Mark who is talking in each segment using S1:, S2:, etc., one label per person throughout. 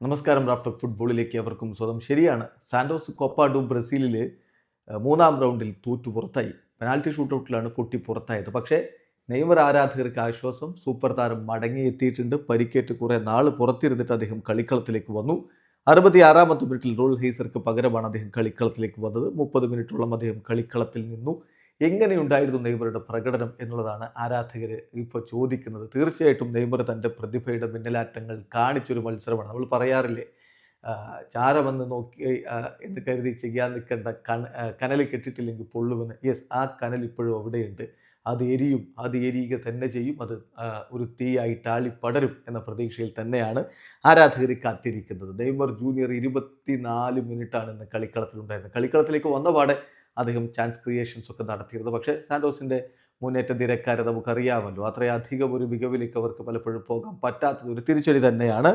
S1: നമസ്കാരം റാഫ്റ്റർ ഫുട്ബോളിലേക്ക് അവർക്കും സ്വതം ശരിയാണ് സാന്റോസ് കോപ്പ ഡു ബ്രസീലിൽ മൂന്നാം റൗണ്ടിൽ തോറ്റു പുറത്തായി. പെനാൽറ്റി ഷൂട്ടൗട്ടിലാണ് പൊട്ടി പുറത്തായത്. പക്ഷേ നെയ്മർ ആരാധകർക്ക് ആശ്വാസം സൂപ്പർ താരം മടങ്ങിയെത്തിയിട്ടുണ്ട്. പരിക്കേറ്റ് കുറേ നാൾ പുറത്തിരുന്നിട്ട് അദ്ദേഹം കളിക്കളത്തിലേക്ക് വന്നു. അറുപത്തി ആറാമത്തെ മിനിറ്റിൽ റോൾ ഹെയ്സർക്ക് പകരമാണ് അദ്ദേഹം കളിക്കളത്തിലേക്ക് വന്നത്. മുപ്പത് മിനിറ്റോളം അദ്ദേഹം കളിക്കളത്തിൽ നിന്നു. എങ്ങനെയുണ്ടായിരുന്നു നെയ്മറുടെ പ്രകടനം എന്നുള്ളതാണ് ആരാധകർ ഇപ്പോൾ ചോദിക്കുന്നത്. തീർച്ചയായിട്ടും നെയ്മർ തന്റെ പ്രതിഭയുടെ മിന്നലാറ്റങ്ങൾ കാണിച്ചൊരു മത്സരമാണ്. നമ്മൾ പറയാറില്ലേ ചാരമെന്ന് നോക്കി എന്ന് കരുതി ചെയ്യാൻ നിൽക്കേണ്ട കണ കനൽ കെട്ടിട്ടില്ലെങ്കിൽ പൊള്ളുമെന്ന്. യെസ് ആ കനൽ ഇപ്പോഴും അവിടെയുണ്ട്. അത് എരിയും അത് എരിയുക തന്നെ ചെയ്യും. അത് ഒരു തീയായി താളി പടരും എന്ന പ്രതീക്ഷയിൽ തന്നെയാണ് ആരാധകർ കാത്തിരിക്കുന്നത്. നെയ്മർ ജൂനിയർ ഇരുപത്തിനാല് മിനിറ്റാണ് ഇന്ന് കളിക്കളത്തിലുണ്ടായിരുന്നത്. കളിക്കളത്തിലേക്ക് വന്ന പാടെ അദ്ദേഹം ചാൻസ് ക്രിയേഷൻസ് ഒക്കെ നടത്തിയിരുന്നത് പക്ഷേ സാന്റോസിന്റെ മുന്നേറ്റ നിരക്കാരെ നമുക്കറിയാമല്ലോ. അത്രയധികം ഒരു മികവിലേക്ക് അവർക്ക് പലപ്പോഴും പോകാൻ പറ്റാത്തത് ഒരു തിരിച്ചടി തന്നെയാണ്.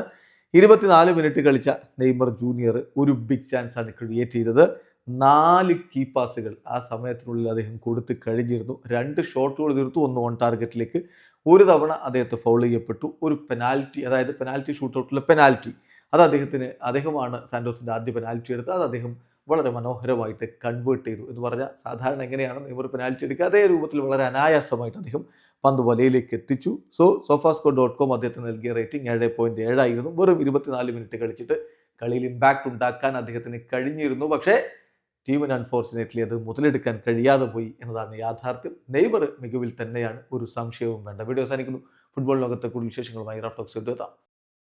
S1: ഇരുപത്തിനാല് മിനിറ്റ് കളിച്ച നെയ്മർ ജൂനിയർ ഒരു ബിഗ് ചാൻസ് ആണ് ക്രിയേറ്റ് ചെയ്തത്. നാല് കീ പാസുകൾ ആ സമയത്തിനുള്ളിൽ അദ്ദേഹം കൊടുത്ത് കഴിഞ്ഞിരുന്നു. രണ്ട് ഷോട്ടുകൾ തീർത്തു ഒന്ന് ഓൺ ടാർഗറ്റിലേക്ക് ഒരു തവണ അദ്ദേഹത്തെ ഫൗൾ ചെയ്യപ്പെട്ടു. ഒരു പെനാൽറ്റി അതായത് പെനാൽറ്റി ഷൂട്ടൗട്ടിലെ പെനാൽറ്റി അത് അദ്ദേഹത്തിന് അദ്ദേഹമാണ് സാന്റോസിന്റെ ആദ്യ പെനാൽറ്റി എടുത്തത്. അത് അദ്ദേഹം വളരെ മനോഹരമായിട്ട് കൺവേർട്ട് ചെയ്തു എന്ന് പറഞ്ഞാൽ സാധാരണ എങ്ങനെയാണ് നെയ്മർ പെനാൽറ്റി എടുക്കുക? അതേ രൂപത്തിൽ വളരെ അനായാസമായിട്ട് അദ്ദേഹം പന്ത് വലയിലേക്ക് എത്തിച്ചു. സോ സോഫാസ്കോ ഡോട്ട് കോം അദ്ദേഹത്തിന് നൽകിയ റേറ്റിംഗ് ഏഴ് പോയിന്റ് ഏഴായിരുന്നു വെറും ഇരുപത്തിനാല് മിനിറ്റ് കളിച്ചിട്ട് കളിയിൽ ഇമ്പാക്റ്റ് ഉണ്ടാക്കാൻ അദ്ദേഹത്തിന് കഴിഞ്ഞിരുന്നു. പക്ഷേ ടീമിന് അൺഫോർച്ചുനേറ്റ്ലി അത് മുതലെടുക്കാൻ കഴിയാതെ പോയി എന്നതാണ് യാഥാർത്ഥ്യം. നെയ്മർ മികവിൽ തന്നെയാണ് ഒരു സംശയവും വേണ്ട. വീഡിയോ അവസാനിക്കുന്നു. ഫുട്ബോൾ ലോകത്തെ കൂടുതൽ വിശേഷങ്ങളുമായി റാഫ്റ്റോക്സ് എത്താം.